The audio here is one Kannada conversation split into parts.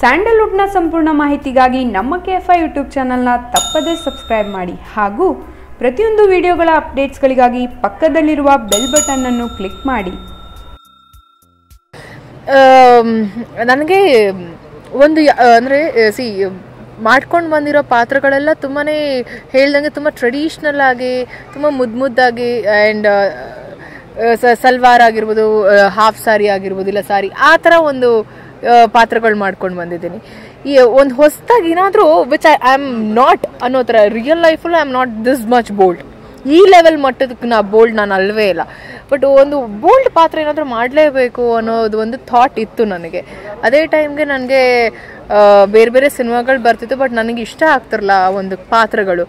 ಸ್ಯಾಂಡಲ್ವುಡ್ನ ಸಂಪೂರ್ಣ ಮಾಹಿತಿಗಾಗಿ ನಮ್ಮ ಕೆ ಎಫ್ ಐ ಯೂಟ್ಯೂಬ್ ಚಾನಲ್ನ ತಪ್ಪದೇ ಸಬ್ಸ್ಕ್ರೈಬ್ ಮಾಡಿ ಹಾಗೂ ಪ್ರತಿಯೊಂದು ವಿಡಿಯೋಗಳ ಅಪ್ಡೇಟ್ಸ್ಗಳಿಗಾಗಿ ಪಕ್ಕದಲ್ಲಿರುವ ಬೆಲ್ ಬಟನ್ ಅನ್ನು ಕ್ಲಿಕ್ ಮಾಡಿ. ನನಗೆ ಒಂದು ಅಂದರೆ ಸಿ, ಮಾಡ್ಕೊಂಡು ಬಂದಿರೋ ಪಾತ್ರಗಳೆಲ್ಲ ತುಂಬಾ ಹೇಳ್ದಂಗೆ ತುಂಬ ಟ್ರೆಡಿಷ್ನಲ್ ಆಗಿ, ತುಂಬ ಮುದ್ದು ಮುದ್ದಾಗಿ ಆ್ಯಂಡ್ ಸಲ್ವಾರ್ ಆಗಿರ್ಬೋದು ಹಾಫ್ ಸಾರಿ ಆಗಿರ್ಬೋದು, ಇಲ್ಲ ಸಾರಿ, ಆ ಥರ ಒಂದು ಪಾತ್ರಗಳು ಮಾಡ್ಕೊಂಡು ಬಂದಿದ್ದೀನಿ. ಈ, ಒಂದು ಹೊಸದಾಗಿ ಏನಾದರೂ ವಿಚ್ ಐ ಆಮ್ ನಾಟ್ ಅನ್ನೋ ಥರ real ಲೈಫಲ್ಲೂ I am not this much bold ಈ ಲೆವೆಲ್ ಮಟ್ಟದಕ್ಕೆ ನಾ ಬೋಲ್ಡ್ ನಾನು ಅಲ್ವೇ ಇಲ್ಲ. ಬಟ್ ಒಂದು ಬೋಲ್ಡ್ ಪಾತ್ರ ಏನಾದರೂ ಮಾಡಲೇಬೇಕು ಅನ್ನೋದು ಒಂದು ಥಾಟ್ ಇತ್ತು ನನಗೆ. ಅದೇ ಟೈಮ್ಗೆ ನನಗೆ ಬೇರೆ ಬೇರೆ ಸಿನಿಮಾಗಳು ಬರ್ತಿತ್ತು ಬಟ್ ನನಗೆ ಇಷ್ಟ ಆಗ್ತಿರಲ್ಲ ಆ ಒಂದು ಪಾತ್ರಗಳು.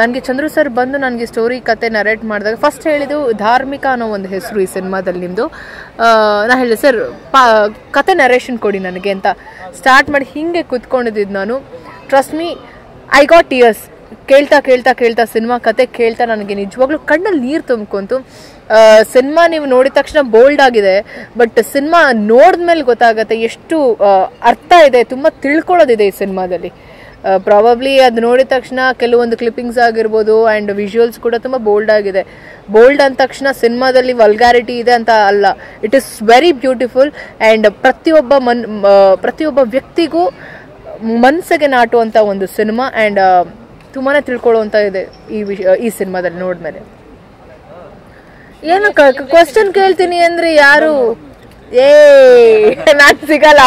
ನನಗೆ ಚಂದ್ರು ಸರ್ ಬಂದು ನನಗೆ ಸ್ಟೋರಿ ಕತೆ ನರೇಟ್ ಮಾಡಿದಾಗ ಫಸ್ಟ್ ಹೇಳಿದ್ದು ಧಾರ್ಮಿಕ ಅನ್ನೋ ಒಂದು ಹೆಸರು ಈ ಸಿನಿಮಾದಲ್ಲಿ ನಿಮ್ಮದು ನಾನು ಹೇಳಿದೆ, ಸರ್, ಪಾ, ಕತೆ ನರೇಷನ್ ಕೊಡಿ ನನಗೆ ಅಂತ. ಸ್ಟಾರ್ಟ್ ಮಾಡಿ ಹೀಗೆ ಕುತ್ಕೊಂಡಿದ್ದು ನಾನು. Trust me I got years ಕೇಳ್ತಾ ಕೇಳ್ತಾ ಕೇಳ್ತಾ ಸಿನಿಮಾ ಕತೆ ಕೇಳ್ತಾ ನನಗೆ ನಿಜವಾಗ್ಲೂ ಕಣ್ಣಲ್ಲಿ ನೀರು ತುಂಬ್ಕೊಂತು. ಸಿನಿಮಾ ನೀವು ನೋಡಿದ ತಕ್ಷಣ ಬೋಲ್ಡ್ ಆಗಿದೆ ಬಟ್ ಸಿನಿಮಾ ನೋಡಿದ್ಮೇಲೆ ಗೊತ್ತಾಗತ್ತೆ ಎಷ್ಟು ಅರ್ಥ ಇದೆ, ತುಂಬ ತಿಳ್ಕೊಳ್ಳೋದಿದೆ ಈ ಸಿನಿಮಾದಲ್ಲಿ. ಪ್ರಾಬಬ್ಲಿ ಅದು ನೋಡಿದ ತಕ್ಷಣ ಕೆಲವೊಂದು ಕ್ಲಿಪ್ಪಿಂಗ್ಸ್ ಆಗಿರ್ಬೋದು ಆ್ಯಂಡ್ ವಿಜುವಲ್ಸ್ ಕೂಡ ತುಂಬ ಬೋಲ್ಡ್ ಆಗಿದೆ. ಬೋಲ್ಡ್ ಅಂದ ತಕ್ಷಣ ಸಿನಿಮಾದಲ್ಲಿ ವಲ್ಗ್ಯಾರಿಟಿ ಇದೆ ಅಂತ ಅಲ್ಲ. It is very beautiful and ಪ್ರತಿಯೊಬ್ಬ ಮನ್ ಪ್ರತಿಯೊಬ್ಬ ವ್ಯಕ್ತಿಗೂ ಮನಸ್ಸಿಗೆ ನಾಟುವಂಥ ಒಂದು ಸಿನಿಮಾ ಆ್ಯಂಡ್ ತುಂಬಾ ತಿಳ್ಕೊಳ್ಳುವಂತ ಇದೆ ಈ ವಿಷಯ ಈ ಸಿನಿಮಾದಲ್ಲಿ ನೋಡಿದ್ಮೇಲೆ ಏನು ಕ್ವಶನ್ ಕೇಳ್ತೀನಿ ಅಂದ್ರೆ ಯಾರು? ಏ ನಾನು ಸಿಗಲ್ಲ.